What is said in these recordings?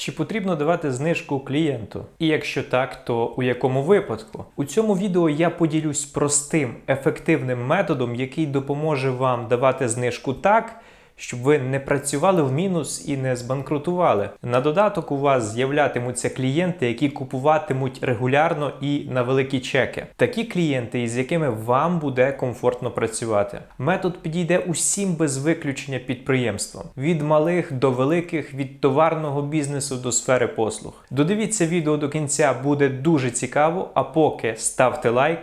Чи потрібно давати знижку клієнту? І якщо так, то у якому випадку? У цьому відео я поділюсь простим, ефективним методом, який допоможе вам давати знижку так, щоб ви не працювали в мінус і не збанкрутували. На додаток у вас з'являтимуться клієнти, які купуватимуть регулярно і на великі чеки. Такі клієнти, із якими вам буде комфортно працювати. Метод підійде усім без виключення підприємствам від малих до великих, від товарного бізнесу до сфери послуг. Додивіться відео до кінця, буде дуже цікаво. А поки ставте лайк,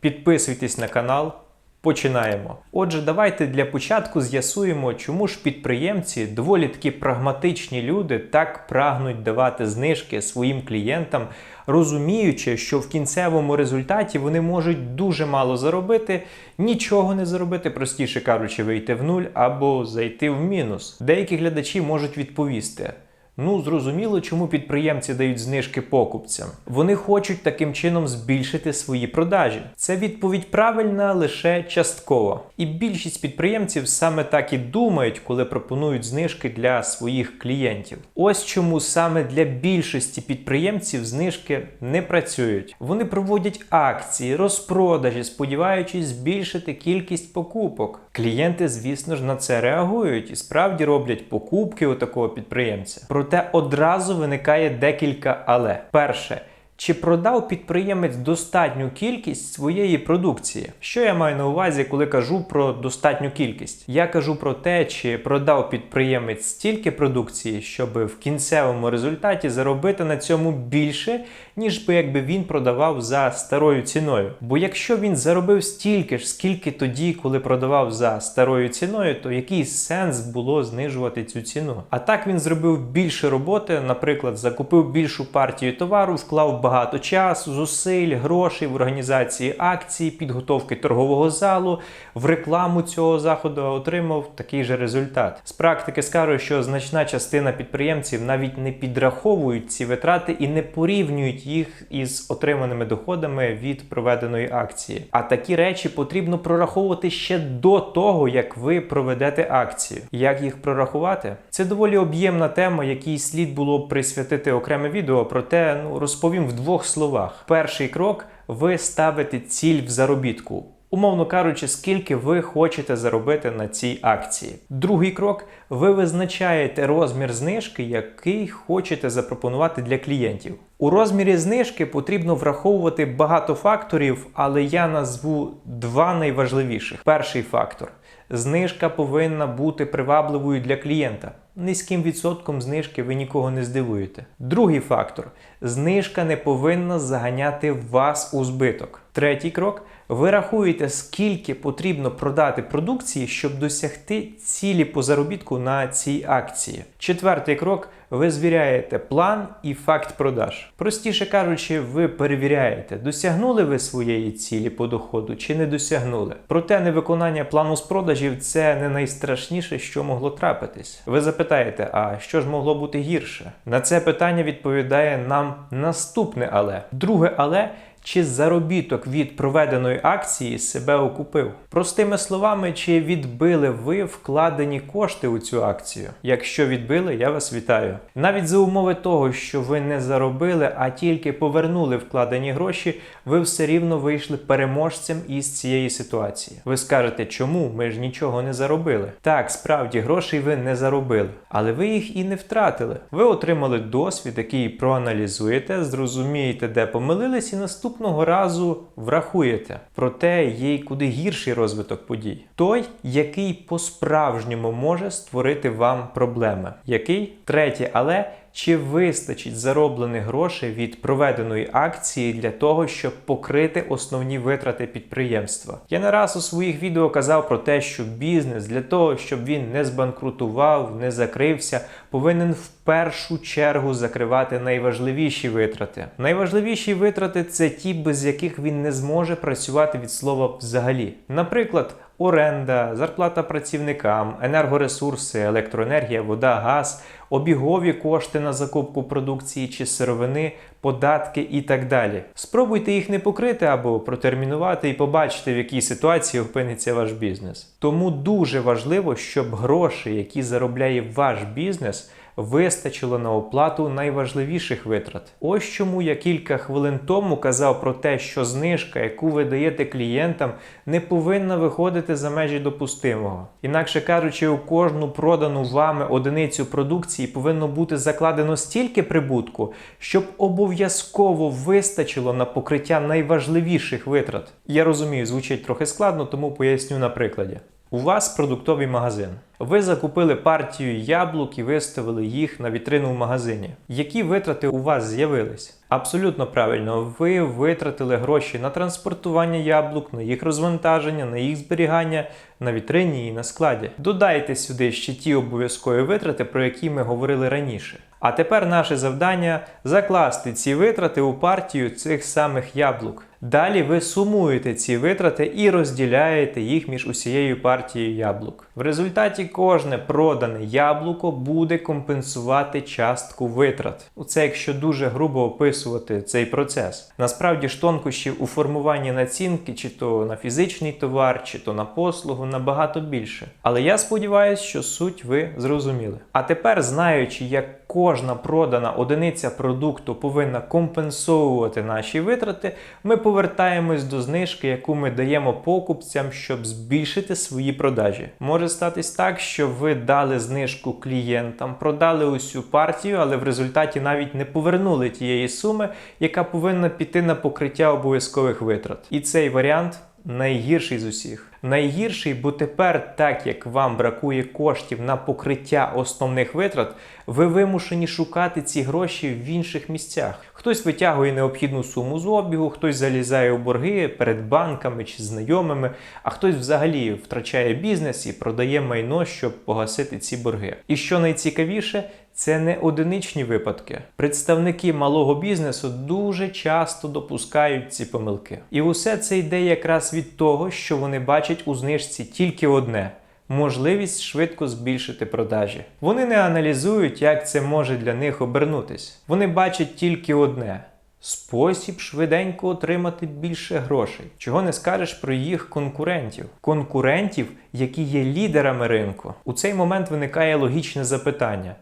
підписуйтесь на канал. Починаємо. Отже, давайте для початку з'ясуємо, чому ж підприємці, доволі такі прагматичні люди, так прагнуть давати знижки своїм клієнтам, розуміючи, що в кінцевому результаті вони можуть дуже мало заробити, нічого не заробити, простіше кажучи, вийти в нуль або зайти в мінус. Деякі глядачі можуть відповісти. Ну, зрозуміло, чому підприємці дають знижки покупцям. Вони хочуть таким чином збільшити свої продажі. Це відповідь правильна лише частково. І більшість підприємців саме так і думають, коли пропонують знижки для своїх клієнтів. Ось чому саме для більшості підприємців знижки не працюють. Вони проводять акції, розпродажі, сподіваючись збільшити кількість покупок. Клієнти, звісно ж, на це реагують і справді роблять покупки у такого підприємця. Проте одразу виникає декілька але. Перше. Чи продав підприємець достатню кількість своєї продукції? Що я маю на увазі, коли кажу про достатню кількість? Я кажу про те, чи продав підприємець стільки продукції, щоб в кінцевому результаті заробити на цьому більше, ніж би якби він продавав за старою ціною. Бо якщо він заробив стільки ж, скільки тоді, коли продавав за старою ціною, то який сенс було знижувати цю ціну? А так він зробив більше роботи, наприклад, закупив більшу партію товару, вклав багато часу, зусиль, грошей в організації акції, підготовки торгового залу, в рекламу цього заходу отримав такий же результат. З практики скажу, що значна частина підприємців навіть не підраховують ці витрати і не порівнюють їх із отриманими доходами від проведеної акції. А такі речі потрібно прораховувати ще до того, як ви проведете акцію. Як їх прорахувати? Це доволі об'ємна тема, якій слід було б присвятити окреме відео, проте ну розповім в двох словах. Перший крок ви ставите ціль в заробітку. Умовно кажучи, скільки ви хочете заробити на цій акції. Другий крок ви визначаєте розмір знижки, який хочете запропонувати для клієнтів. У розмірі знижки потрібно враховувати багато факторів, але я назву два найважливіших. Перший фактор знижка повинна бути привабливою для клієнта. Низьким відсотком знижки ви нікого не здивуєте. Другий фактор знижка не повинна заганяти вас у збиток. Третій крок ви рахуєте, скільки потрібно продати продукції, щоб досягти цілі по заробітку на цій акції. Четвертий крок ви звіряєте план і факт продаж. Простіше кажучи, ви перевіряєте, досягнули ви своєї цілі по доходу чи не досягнули. Проте невиконання плану з продажів це не найстрашніше, що могло трапитись. Ви запитаєте, а що ж могло бути гірше? На це питання відповідає нам наступне але. Друге але. Чи заробіток від проведеної акції себе окупив? Простими словами, чи відбили ви вкладені кошти у цю акцію? Якщо відбили, я вас вітаю. Навіть за умови того, що ви не заробили, а тільки повернули вкладені гроші, ви все рівно вийшли переможцем із цієї ситуації. Ви скажете, чому ми ж нічого не заробили? Так, справді грошей ви не заробили, але ви їх і не втратили. Ви отримали досвід, який проаналізуєте, зрозумієте, де помилились, і наступного разу врахуєте. Проте є й куди гірший розвиток подій. Той, який по-справжньому може створити вам проблеми. Який? Третє, але чи вистачить зароблених грошей від проведеної акції для того, щоб покрити основні витрати підприємства? Я не раз у своїх відео казав про те, що бізнес для того, щоб він не збанкрутував, не закрився, повинен в першу чергу закривати найважливіші витрати. Найважливіші витрати це ті, без яких він не зможе працювати від слова взагалі. Наприклад, оренда, зарплата працівникам, енергоресурси, електроенергія, вода, газ, обігові кошти на закупку продукції чи сировини, податки і так далі. Спробуйте їх не покрити або протермінувати і побачите, в якій ситуації опиниться ваш бізнес. Тому дуже важливо, щоб гроші, які заробляє ваш бізнес, вистачило на оплату найважливіших витрат. Ось чому я кілька хвилин тому казав про те, що знижка, яку ви даєте клієнтам, не повинна виходити за межі допустимого. Інакше кажучи, у кожну продану вами одиницю продукції повинно бути закладено стільки прибутку, щоб обов'язково вистачило на покриття найважливіших витрат. Я розумію, звучить трохи складно, тому поясню на прикладі. У вас продуктовий магазин. Ви закупили партію яблук і виставили їх на вітрину в магазині. Які витрати у вас з'явились? Абсолютно правильно, ви витратили гроші на транспортування яблук, на їх розвантаження, на їх зберігання на вітрині і на складі. Додайте сюди ще ті обов'язкові витрати, про які ми говорили раніше. А тепер наше завдання закласти ці витрати у партію цих самих яблук. Далі ви сумуєте ці витрати і розділяєте їх між усією партією яблук. В результаті кожне продане яблуко буде компенсувати частку витрат. Це якщо дуже грубо описувати цей процес. Насправді ж тонкощів у формуванні націнки, чи то на фізичний товар, чи то на послугу, набагато більше. Але я сподіваюся, що суть ви зрозуміли. А тепер, знаючи, як кожна продана одиниця продукту повинна компенсовувати наші витрати, ми повертаємось до знижки, яку ми даємо покупцям, щоб збільшити свої продажі. Може статись так, що ви дали знижку клієнтам, продали усю партію, але в результаті навіть не повернули тієї суми, яка повинна піти на покриття обов'язкових витрат. І цей варіант найгірший з усіх. Найгірший, бо тепер, так як вам бракує коштів на покриття основних витрат, ви вимушені шукати ці гроші в інших місцях. Хтось витягує необхідну суму з обігу, хтось залізає у борги перед банками чи знайомими, а хтось взагалі втрачає бізнес і продає майно, щоб погасити ці борги. І що найцікавіше, це не одиничні випадки. Представники малого бізнесу дуже часто допускають ці помилки. І усе це йде якраз від того, що вони бачать у знижці тільки одне. Можливість швидко збільшити продажі. Вони не аналізують, як це може для них обернутись. Вони бачать тільки одне: спосіб швиденько отримати більше грошей. Чого не скажеш про їх конкурентів, конкурентів, які є лідерами ринку. У цей момент виникає логічне запитання.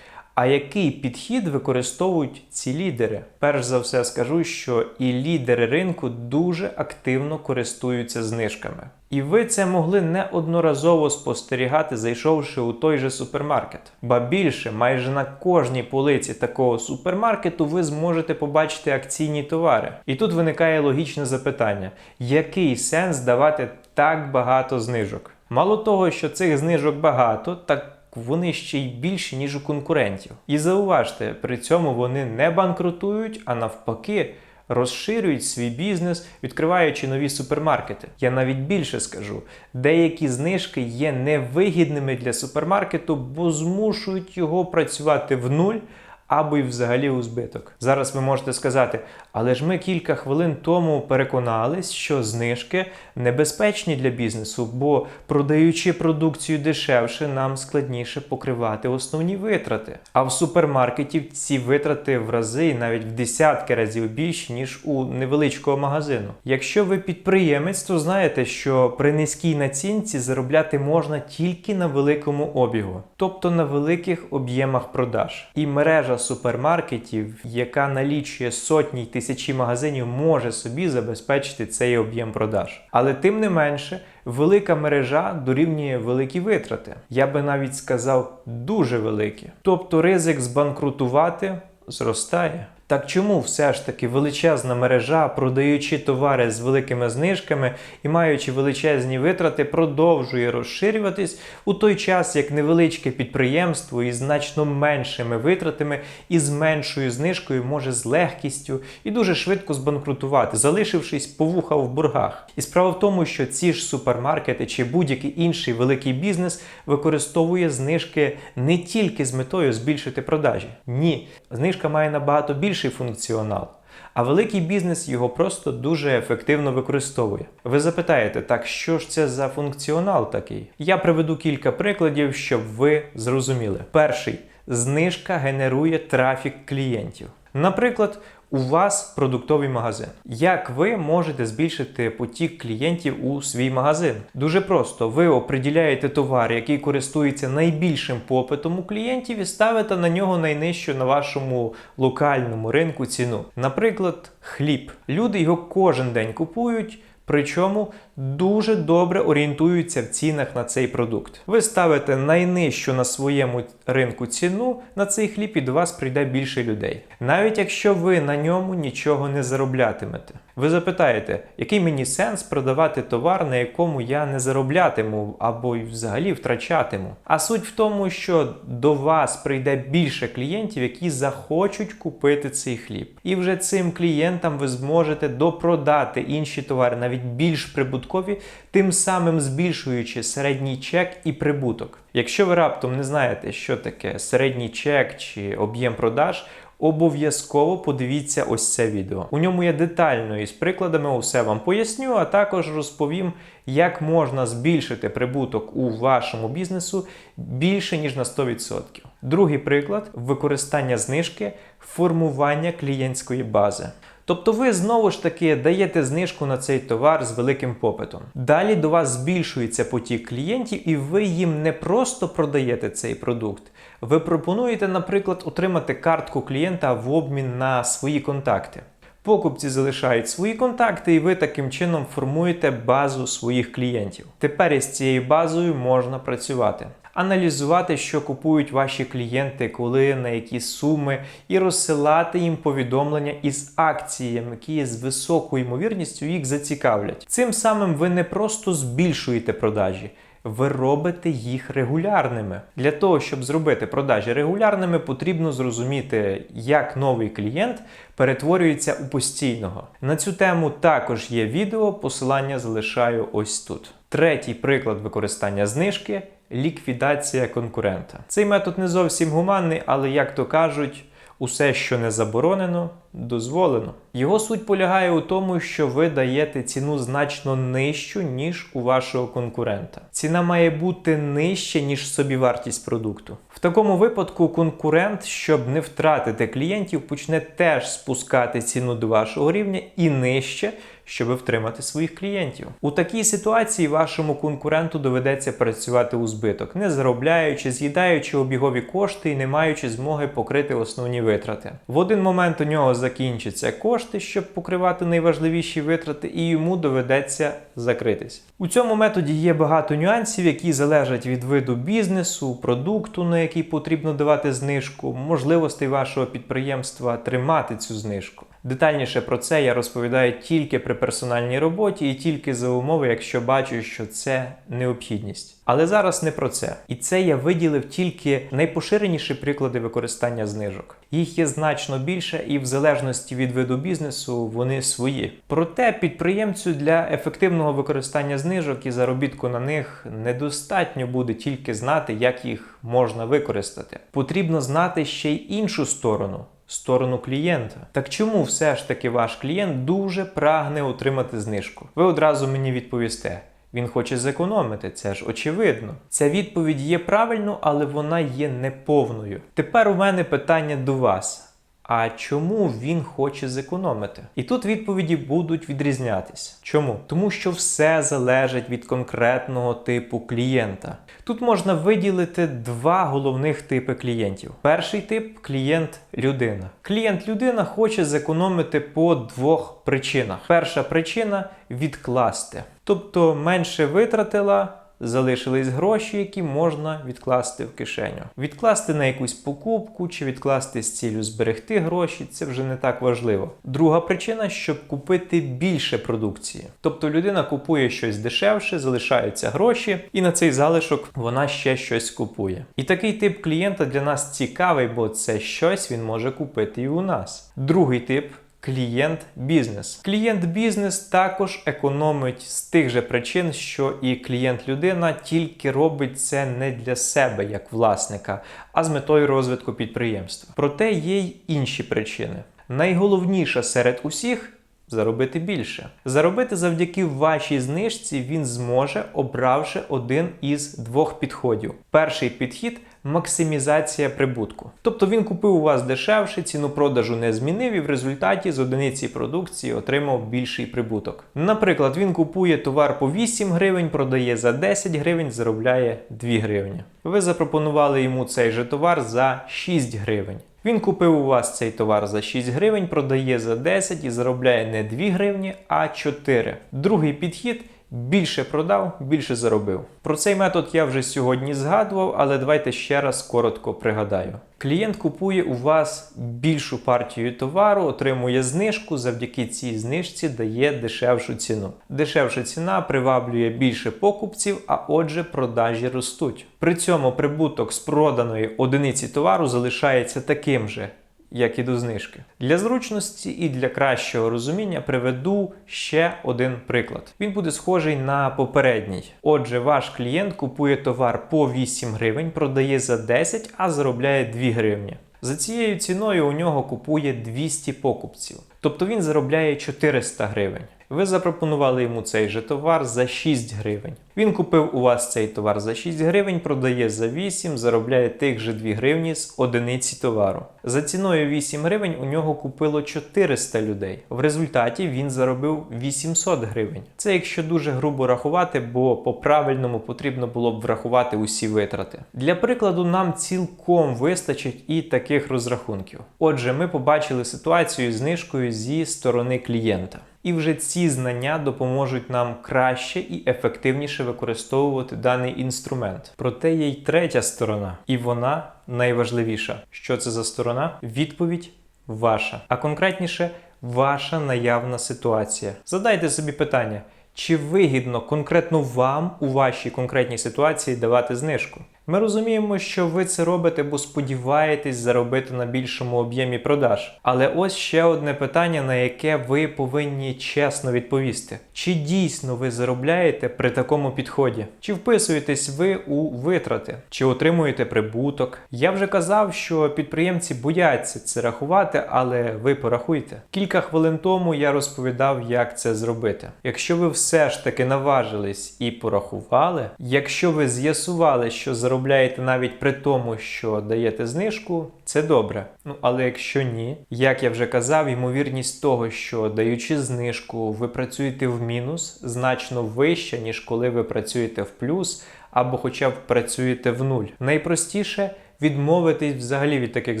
А який підхід використовують ці лідери? Перш за все скажу, що і лідери ринку дуже активно користуються знижками. І ви це могли неодноразово спостерігати, зайшовши у той же супермаркет. Ба більше, майже на кожній полиці такого супермаркету ви зможете побачити акційні товари. І тут виникає логічне запитання: який сенс давати так багато знижок? Мало того, що цих знижок багато, так вони ще й більші, ніж у конкурентів. І зауважте, при цьому вони не банкрутують, а навпаки. Розширюють свій бізнес, відкриваючи нові супермаркети. Я навіть більше скажу: деякі знижки є невигідними для супермаркету, бо змушують його працювати в нуль або й взагалі у збиток. Зараз ви можете сказати, але ж ми кілька хвилин тому переконались, що знижки небезпечні для бізнесу, бо продаючи продукцію дешевше, нам складніше покривати основні витрати. А в супермаркеті ці витрати в рази і навіть в десятки разів більші, ніж у невеличкого магазину. Якщо ви підприємець, то знаєте, що при низькій націнці заробляти можна тільки на великому обігу, тобто на великих об'ємах продаж. І мережа супермаркетів, яка налічує сотні й тисячі магазинів, може собі забезпечити цей об'єм продаж. Але тим не менше, велика мережа дорівнює великі витрати. Я би навіть сказав, дуже великі. Тобто ризик збанкрутувати зростає. Так чому все ж таки величезна мережа, продаючи товари з великими знижками і маючи величезні витрати, продовжує розширюватись у той час, як невеличке підприємство із значно меншими витратами і з меншою знижкою може з легкістю і дуже швидко збанкрутувати, залишившись повуха в боргах. І справа в тому, що ці ж супермаркети чи будь-який інший великий бізнес використовує знижки не тільки з метою збільшити продажі. Ні, знижка має набагато більше функціонал. А великий бізнес його просто дуже ефективно використовує. Ви запитаєте, так що ж це за функціонал такий? Я приведу кілька прикладів, щоб ви зрозуміли. Перший знижка генерує трафік клієнтів. Наприклад, у вас продуктовий магазин. Як ви можете збільшити потік клієнтів у свій магазин? Дуже просто. Ви определяєте товар, який користується найбільшим попитом у клієнтів, і ставите на нього найнижчу на вашому локальному ринку ціну. Наприклад, хліб. Люди його кожен день купують. Причому дуже добре орієнтуються в цінах на цей продукт. Ви ставите найнижчу на своєму ринку ціну на цей хліб і до вас прийде більше людей. Навіть якщо ви на ньому нічого не зароблятимете. Ви запитаєте, який мені сенс продавати товар, на якому я не зароблятиму або взагалі втрачатиму. А суть в тому, що до вас прийде більше клієнтів, які захочуть купити цей хліб. І вже цим клієнтам ви зможете допродати інші товари, навіть більш прибуткові, тим самим збільшуючи середній чек і прибуток. Якщо ви раптом не знаєте, що таке середній чек чи об'єм продаж. Обов'язково подивіться ось це відео. У ньому я детально із прикладами усе вам поясню, а також розповім, як можна збільшити прибуток у вашому бізнесу більше ніж на 100%. Другий приклад використання знижки, формування клієнтської бази. Тобто ви знову ж таки даєте знижку на цей товар з великим попитом. Далі до вас збільшується потік клієнтів, і ви їм не просто продаєте цей продукт. Ви пропонуєте, наприклад, отримати картку клієнта в обмін на свої контакти. Покупці залишають свої контакти, і ви таким чином формуєте базу своїх клієнтів. Тепер із цією базою можна працювати. Аналізувати, що купують ваші клієнти, коли на які суми, і розсилати їм повідомлення із акціями, які з високою ймовірністю їх зацікавлять. Цим самим ви не просто збільшуєте продажі. Ви робите їх регулярними. Для того, щоб зробити продажі регулярними, потрібно зрозуміти, як новий клієнт перетворюється у постійного. На цю тему також є відео, посилання залишаю ось тут. Третій приклад використання знижки ліквідація конкурента. Цей метод не зовсім гуманний, але, як то кажуть, усе, що не заборонено, дозволено. Його суть полягає у тому, що ви даєте ціну значно нижчу, ніж у вашого конкурента. Ціна має бути нижча, ніж собівартість продукту. В такому випадку конкурент, щоб не втратити клієнтів, почне теж спускати ціну до вашого рівня і нижче. Щоб втримати своїх клієнтів. У такій ситуації вашому конкуренту доведеться працювати у збиток, не заробляючи, з'їдаючи обігові кошти і не маючи змоги покрити основні витрати. В один момент у нього закінчаться кошти, щоб покривати найважливіші витрати, і йому доведеться закритись. У цьому методі є багато нюансів, які залежать від виду бізнесу, продукту, на який потрібно давати знижку, можливостей вашого підприємства тримати цю знижку. Детальніше про це я розповідаю тільки при персональній роботі і тільки за умови, якщо бачу, що це необхідність. Але зараз не про це. І це я виділив тільки найпоширеніші приклади використання знижок. Їх є значно більше, і в залежності від виду бізнесу вони свої. Проте підприємцю для ефективного використання знижок і заробітку на них недостатньо буде тільки знати, як їх можна використати. Потрібно знати ще й іншу сторону сторону клієнта. Так чому все ж таки ваш клієнт дуже прагне отримати знижку? Ви одразу мені відповісте. Він хоче зекономити, це ж очевидно. Ця відповідь є правильною, але вона є неповною. Тепер у мене питання до вас. А чому він хоче зекономити? І тут відповіді будуть відрізнятися. Чому? Тому що все залежить від конкретного типу клієнта. Тут можна виділити два головних типи клієнтів. Перший тип клієнт людина. Клієнт людина хоче зекономити по двох причинах. Перша причина відкласти. Тобто менше витратила залишились гроші, які можна відкласти в кишеню. Відкласти на якусь покупку чи відкласти з цілею зберегти гроші це вже не так важливо. Друга причина, щоб купити більше продукції. Тобто людина купує щось дешевше, залишаються гроші, і на цей залишок вона ще щось купує. І такий тип клієнта для нас цікавий, бо це щось він може купити і у нас. Другий тип Клієнт бізнес. Клієнт бізнес також економить з тих же причин, що і клієнт людина тільки робить це не для себе як власника, а з метою розвитку підприємства. Проте є й інші причини. Найголовніша серед усіх. Заробити більше. Заробити завдяки вашій знижці він зможе, обравши один із двох підходів. Перший підхід максимізація прибутку. Тобто він купив у вас дешевше, ціну продажу не змінив і в результаті з одиниці продукції отримав більший прибуток. Наприклад, він купує товар по 8 гривень, продає за 10 гривень, заробляє 2 гривні. Ви запропонували йому цей же товар за 6 гривень. Він купив у вас цей товар за 6 гривень, продає за 10 і заробляє не 2 гривні, а 4. Другий підхід більше продав, більше заробив. Про цей метод я вже сьогодні згадував, але давайте ще раз коротко пригадаю. Клієнт купує у вас більшу партію товару, отримує знижку, завдяки цій знижці дає дешевшу ціну. Дешевша ціна приваблює більше покупців, а отже, продажі ростуть. При цьому прибуток з проданої одиниці товару залишається таким же як і до знижки. Для зручності і для кращого розуміння приведу ще один приклад. Він буде схожий на попередній. Отже, ваш клієнт купує товар по 8 гривень, продає за 10, а заробляє 2 гривні. За цією ціною у нього купує 200 покупців, тобто він заробляє 400 гривень. Ви запропонували йому цей же товар за 6 гривень. Він купив у вас цей товар за 6 гривень, продає за 8, заробляє тих же 2 гривні з одиниці товару. За ціною 8 гривень у нього купило 400 людей. В результаті він заробив 800 гривень. Це якщо дуже грубо рахувати, бо по-правильному потрібно було б врахувати усі витрати. Для прикладу, нам цілком вистачить і таких розрахунків. Отже, ми побачили ситуацію знижкою зі сторони клієнта. І вже ці знання допоможуть нам краще і ефективніше використовувати даний інструмент. Проте є й третя сторона, і вона найважливіша. Що це за сторона? Відповідь ваша, а конкретніше, ваша наявна ситуація. Задайте собі питання. Чи вигідно конкретно вам у вашій конкретній ситуації давати знижку? Ми розуміємо, що ви це робите, бо сподіваєтесь заробити на більшому об'ємі продаж. Але ось ще одне питання, на яке ви повинні чесно відповісти: чи дійсно ви заробляєте при такому підході? Чи вписуєтесь ви у витрати, чи отримуєте прибуток? Я вже казав, що підприємці бояться це рахувати, але ви порахуйте. Кілька хвилин тому я розповідав, як це зробити. Якщо ви все ж таки наважились і порахували, якщо ви з'ясували, що заробляєте заробляєте навіть при тому, що даєте знижку, це добре. Ну але якщо ні, як я вже казав, ймовірність того, що даючи знижку, ви працюєте в мінус, значно вища, ніж коли ви працюєте в плюс або хоча б працюєте в нуль. Найпростіше відмовитись взагалі від таких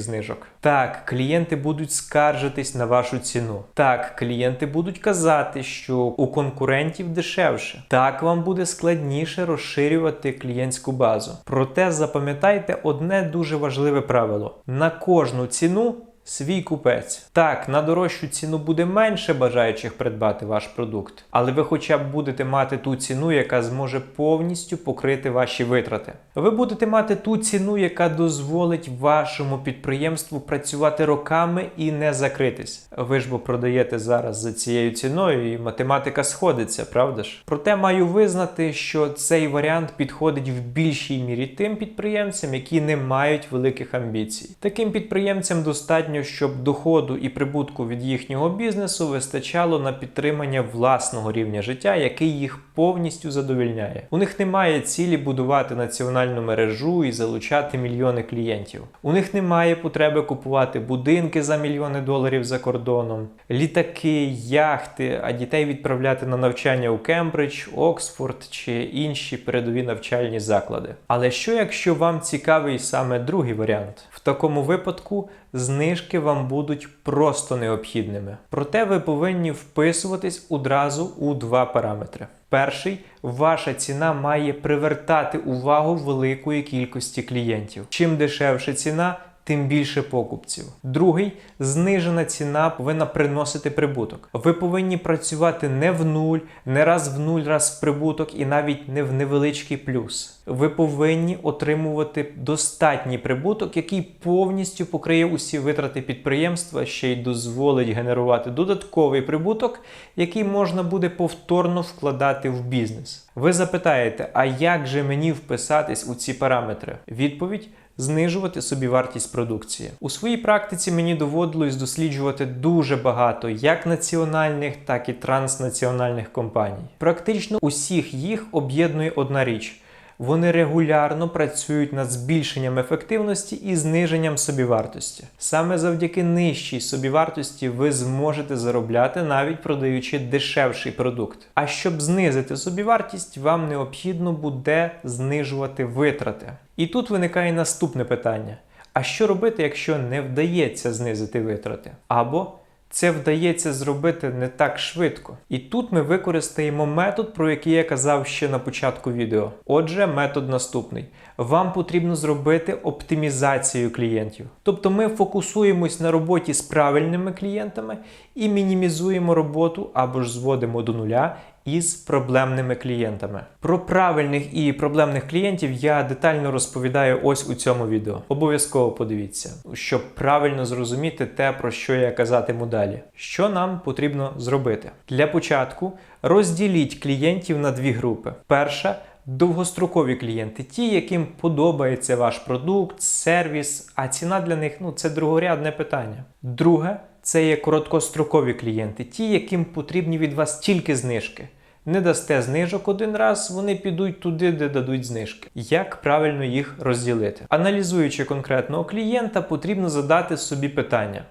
знижок. Так, клієнти будуть скаржитись на вашу ціну. Так, клієнти будуть казати, що у конкурентів дешевше. Так, вам буде складніше розширювати клієнтську базу. Проте запам'ятайте одне дуже важливе правило: на кожну ціну свій купець. Так, на дорожчу ціну буде менше бажаючих придбати ваш продукт, але ви хоча б будете мати ту ціну, яка зможе повністю покрити ваші витрати. Ви будете мати ту ціну, яка дозволить вашому підприємству працювати роками і не закритись. Ви ж бо продаєте зараз за цією ціною, і математика сходиться, правда ж? Проте маю визнати, що цей варіант підходить в більшій мірі тим підприємцям, які не мають великих амбіцій. Таким підприємцям достатньо достатньо, щоб доходу і прибутку від їхнього бізнесу вистачало на підтримання власного рівня життя, який їх повністю задовільняє. У них немає цілі будувати національну мережу і залучати мільйони клієнтів. У них немає потреби купувати будинки за мільйони доларів за кордоном, літаки, яхти, а дітей відправляти на навчання у Кембридж, Оксфорд чи інші передові навчальні заклади. Але що якщо вам цікавий саме другий варіант? В такому випадку знижки вам будуть просто необхідними. Проте ви повинні вписуватись одразу у два параметри. Перший ваша ціна має привертати увагу великої кількості клієнтів. Чим дешевша ціна, тим більше покупців. Другий знижена ціна повинна приносити прибуток. Ви повинні працювати не в нуль, не раз в нуль, раз в прибуток і навіть не в невеличкий плюс. Ви повинні отримувати достатній прибуток, який повністю покриє усі витрати підприємства, ще й дозволить генерувати додатковий прибуток, який можна буде повторно вкладати в бізнес. Ви запитаєте, а як же мені вписатись у ці параметри? Відповідь знижувати собі вартість продукції. У своїй практиці мені доводилось досліджувати дуже багато як національних, так і транснаціональних компаній. Практично усіх їх об'єднує одна річ. Вони регулярно працюють над збільшенням ефективності і зниженням собівартості. Саме завдяки нижчій собівартості ви зможете заробляти навіть продаючи дешевший продукт. А щоб знизити собівартість, вам необхідно буде знижувати витрати. І тут виникає наступне питання: а що робити, якщо не вдається знизити витрати? Або це вдається зробити не так швидко. І тут ми використаємо метод, про який я казав ще на початку відео. Отже, метод наступний. Вам потрібно зробити оптимізацію клієнтів. Тобто ми фокусуємось на роботі з правильними клієнтами і мінімізуємо роботу або ж зводимо до нуля із проблемними клієнтами. Про правильних і проблемних клієнтів я детально розповідаю ось у цьому відео. Обов'язково подивіться, щоб правильно зрозуміти те, про що я казатиму далі. Що нам потрібно зробити? Для початку розділіть клієнтів на дві групи. Перша довгострокові клієнти, ті, яким подобається ваш продукт, сервіс, а ціна для них ну, це другорядне питання. Друге це є короткострокові клієнти, ті, яким потрібні від вас тільки знижки. Не дасте знижок один раз, вони підуть туди, де дадуть знижки. Як правильно їх розділити? Аналізуючи конкретного клієнта, потрібно задати собі питання: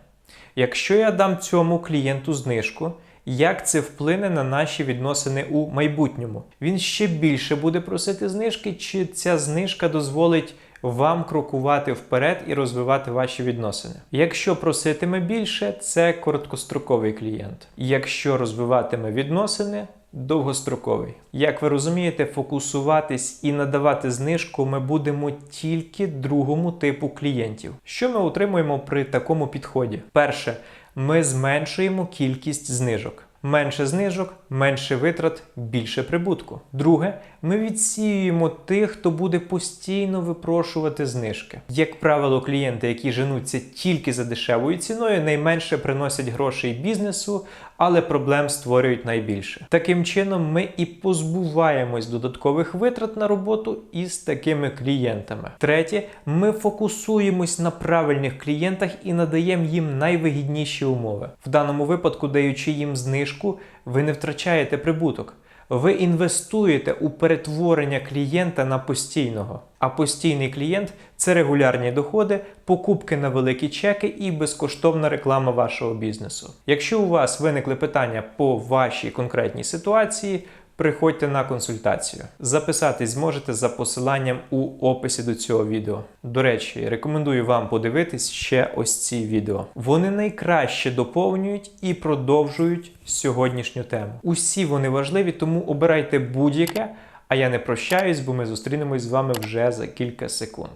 якщо я дам цьому клієнту знижку, як це вплине на наші відносини у майбутньому? Він ще більше буде просити знижки, чи ця знижка дозволить вам крокувати вперед і розвивати ваші відносини? Якщо проситиме більше, це короткостроковий клієнт. Якщо розвиватиме відносини, довгостроковий. Як ви розумієте, фокусуватись і надавати знижку ми будемо тільки другому типу клієнтів. Що ми отримуємо при такому підході? Перше, ми зменшуємо кількість знижок. Менше знижок, менше витрат, більше прибутку. Друге, ми відсіюємо тих, хто буде постійно випрошувати знижки. Як правило, клієнти, які женуться тільки за дешевою ціною, найменше приносять грошей бізнесу, але проблем створюють найбільше. Таким чином, ми і позбуваємось додаткових витрат на роботу із такими клієнтами. Третє, ми фокусуємось на правильних клієнтах і надаємо їм найвигідніші умови. В даному випадку, даючи їм знижку, ви не втрачаєте прибуток. Ви інвестуєте у перетворення клієнта на постійного. А постійний клієнт це регулярні доходи, покупки на великі чеки і безкоштовна реклама вашого бізнесу. Якщо у вас виникли питання по вашій конкретній ситуації, приходьте на консультацію. Записатись зможете за посиланням у описі до цього відео. До речі, рекомендую вам подивитись ще ось ці відео. Вони найкраще доповнюють і продовжують сьогоднішню тему. Усі вони важливі, тому обирайте будь-яке. А я не прощаюсь, бо ми зустрінемось з вами вже за кілька секунд.